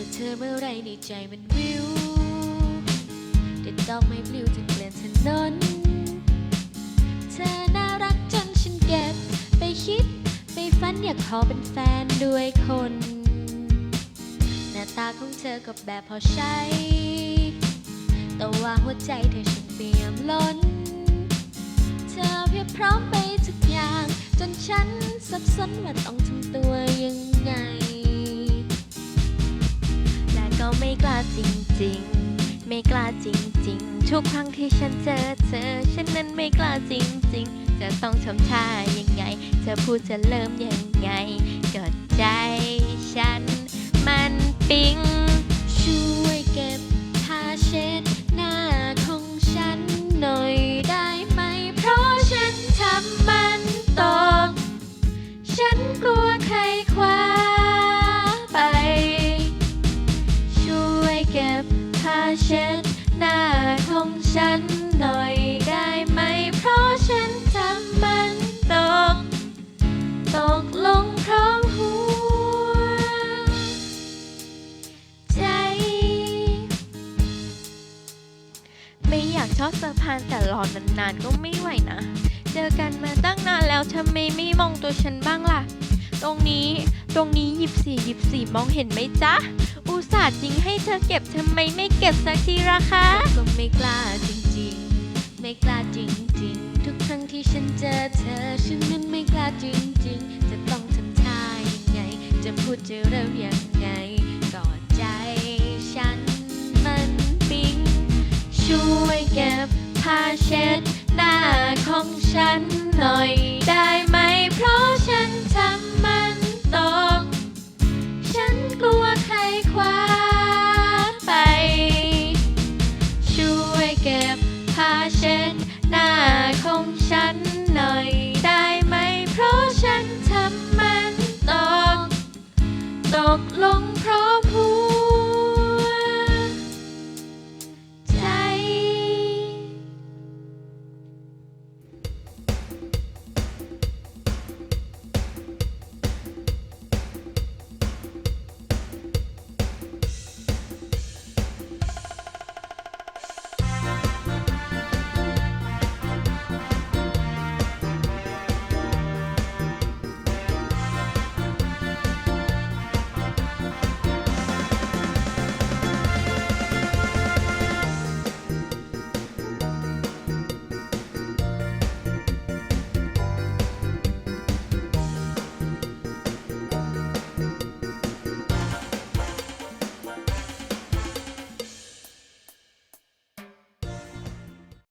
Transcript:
อเธอเมื่อไรในใจมันวิวเด็ดดอกไม้ปลิวจะเกลื่อนถนน เธอน่ารักจนฉันเก็บ ไปคิด ไปฝันอยากขอเป็นแฟนด้วยคน หน้าตาของเธอก็แบบพอใช้ แต่ว่าหัวใจเธอช่างเปี่ยมล้น เธอเพียบพร้อมไปทุกอย่าง จนฉันสับสนว่าต้องทำตัวยังไง ไม่กล้าจริงๆ ไม่กล้าจริงๆ ทุกครั้งที่ฉันเจอเธอ ฉันนั้นไม่กล้าจริงๆ จะต้องทำท่ายังไง จะพูดจะเริ่มยังไง เช็ดหน้าของฉันหน่อยได้ไหม เพราะฉันทำมันตก ตกลงพราะหัว ใจ ไม่อยากชอบสะพานแต่รอนานๆก็ไม่ไหวนะ เจอกันมาตั้งนานแล้วทำไมไม่มองตัวฉันบ้างล่ะ ตรงนี้ ตรงนี้หยิบสี่หยิบสี่มองเห็นไหมจ๊ะ อุตส่าห์จริงให้เธอเก็บทำไมไม่เก็บสักทีราคาก็ไม่กล้าจริงๆ ไม่กล้าจริงๆ ทุกครั้งที่ฉันเจอเธอ ฉันนั้นไม่กล้าจริงๆ จะต้องทำท่ายังไง จะพูดจะเริ่มยังไงกอดใจฉันมันปิ๊งช่วยเก็บผ้าเช็ดหน้าของฉันหน่อยได้ ของฉัน